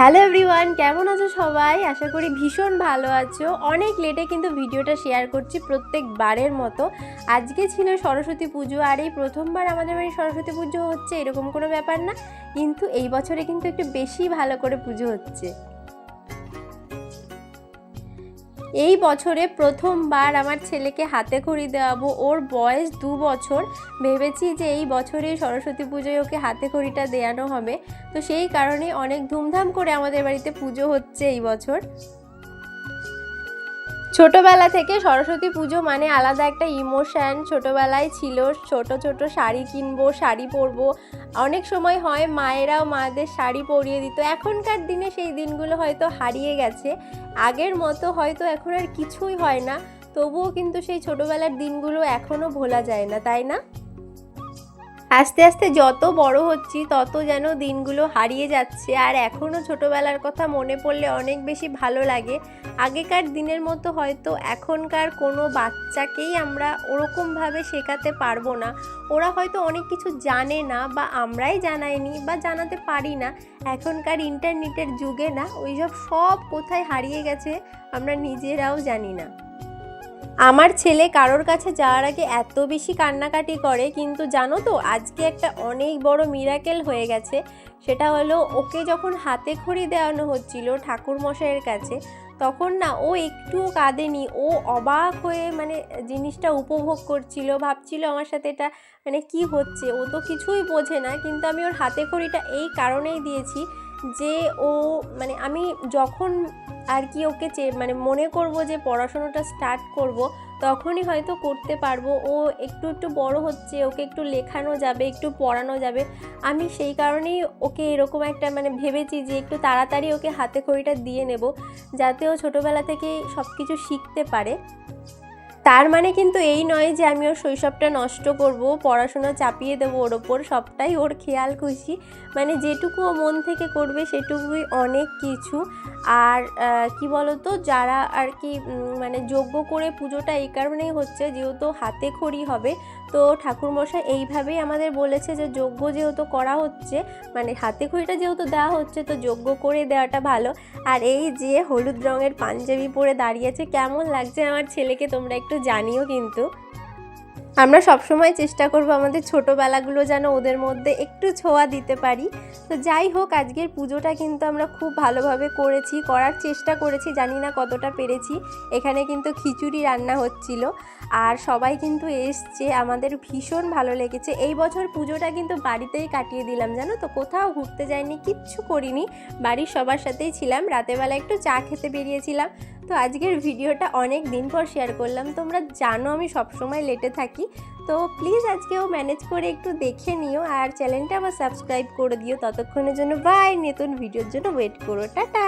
Hello everyone কেমন আছো সবাই? আশা করি ভীষণ ভালো আছো। অনেক লেটে কিন্তু ভিডিওটা শেয়ার করছি প্রত্যেকবারের মতো। আজকে ছিল সরস্বতী পুজো আর এই প্রথমবার আমাদের বাড়ি সরস্বতী পুজো হচ্ছে এরকম কোনো ব্যাপার না। কিন্তু এই বছরে কিন্তু একটু বেশি ভালো করে পুজো হচ্ছে। এই বছরে প্রথমবার আমার ছেলেকে হাতে খড়ি দেওয়াবো। ওর বয়স দু বছর। ভেবেছি যে এই বছরে সরস্বতী পুজোয় ওকে হাতে খড়িটা দেওয়ানো হবে। তো সেই কারণে অনেক ধুমধাম করে আমাদের বাড়িতে পুজো হচ্ছে এই বছর। ছোটবেলা থেকে সরস্বতী পুজো মানে আলাদা একটা ইমোশান ছোটবেলায় ছিল ছোট ছোট শাড়ি কিনবো, শাড়ি পরবো। অনেক সময় হয় মায়েরাও মাদের শাড়ি পরিয়ে দিত। এখনকার দিনে সেই দিনগুলো হয়তো হারিয়ে গেছে। আগের মতো হয়তো এখন আর কিছুই হয় না। তবুও কিন্তু সেই ছোটবেলার দিনগুলো এখনও ভোলা যায় না, তাই না? আস্তে আস্তে যত বড় হচ্ছি, তত যেন দিনগুলো হারিয়ে যাচ্ছে। আর এখনও ছোটবেলার কথা মনে পড়লে অনেক বেশি ভালো লাগে। আগেকার দিনের মতো হয়তো এখনকার কোনো বাচ্চাকেই আমরা ওরকমভাবে শেখাতে পারব না। ওরা হয়তো অনেক কিছু জানে না বা আমরাই জানাইনি বা জানাতে পারি না। এখনকার ইন্টারনেটের যুগে না, ওইসব সব কোথায় হারিয়ে গেছে আমরা নিজেরাও জানি না। আমার ছেলে কারোর কাছে যাওয়ার আগে এত বেশি কান্নাকাটি করে, কিন্তু জানো তো, আজকে একটা অনেক বড় মিরাকেল হয়ে গেছে। সেটা হলো, ওকে যখন হাতে খড়ি দেওয়ানো হচ্ছিল ঠাকুর মশাইয়ের কাছে, তখন না ও একটুও কাঁদেনি। ও অবাক হয়ে মানে জিনিসটা উপভোগ করছিল, ভাবছিল আমার সাথে এটা মানে কি হচ্ছে। ও তো কিছুই বোঝে না, কিন্তু আমি ওর হাতে খড়িটা এই কারণেই দিয়েছি যে ও মানে আমি যখন আর কি ওকে চে মানে মনে করব যে পড়াশোনাটা স্টার্ট করব, তখনই হয়তো করতে পারব। ও একটু একটু বড় হচ্ছে, ওকে একটু লেখানো যাবে, একটু পড়ানো যাবে। আমি সেই কারণেই ওকে এরকম একটা মানে ভেবেছি যে একটু তাড়াতাড়ি ওকে হাতে খড়িটা দিয়ে নেব, যাতে ও ছোটোবেলা থেকেই সব কিছু শিখতে পারে। তার মানে কিন্তু এই নয় যে আমি ওর শৈশবটা নষ্ট করব, পড়াশোনা চাপিয়ে দেবো ওর ওপর, সবটাই ওর খেয়াল খুশি। মানে যেটুকু ও মন থেকে করবে সেটুকুই অনেক কিছু। আর কি বলতো, যারা আর কি মানে যজ্ঞ করে পুজোটা এই কারণেই হচ্ছে যেহেতু হাতে খড়ি হবে, তো ঠাকুরমশাই এইভাবেই আমাদের বলেছে যে যজ্ঞ যেহেতু করা হচ্ছে মানে হাতে খড়িটা যেহেতু দেওয়া হচ্ছে, তো যজ্ঞ করে দেওয়াটা ভালো। আর এই যে হলুদ রঙের পাঞ্জাবি পরে দাঁড়িয়েছে কেমন লাগছে আমার ছেলেকে তোমরা একটু জানিও কিন্তু। আমরা সবসময় চেষ্টা করব আমাদের ছোটোবেলাগুলো যেন ওদের মধ্যে একটু ছোঁয়া দিতে পারি। তো যাই হোক, আজকের পুজোটা কিন্তু আমরা খুব ভালোভাবে করেছি, করার চেষ্টা করেছি, জানি না কতটা পেরেছি। এখানে কিন্তু খিচুড়ি রান্না হচ্ছিল। আর সবাই কিন্তু এসছে, আমাদের ভীষণ ভালো লেগেছে। এই বছর পুজোটা কিন্তু বাড়িতেই কাটিয়ে দিলাম, জানো তো? কোথাও ঘুরতে যাইনি, কিচ্ছু করিনি। বাড়ির সবার সাথেই ছিলাম। রাতেরবেলা একটু চা খেতে বেরিয়েছিলাম। তো আজকের ভিডিওটা অনেক দিন পর শেয়ার করলাম। তোমরা জানো আমি সবসময় লেটে থাকি। তো প্লিজ আজকেও ম্যানেজ করে একটু দেখে নিও আর চ্যানেলটা আবার সাবস্ক্রাইব করে দিও। ততক্ষণের জন্য বাই নতুন ভিডিওর জন্য ওয়েট করো। টাটা!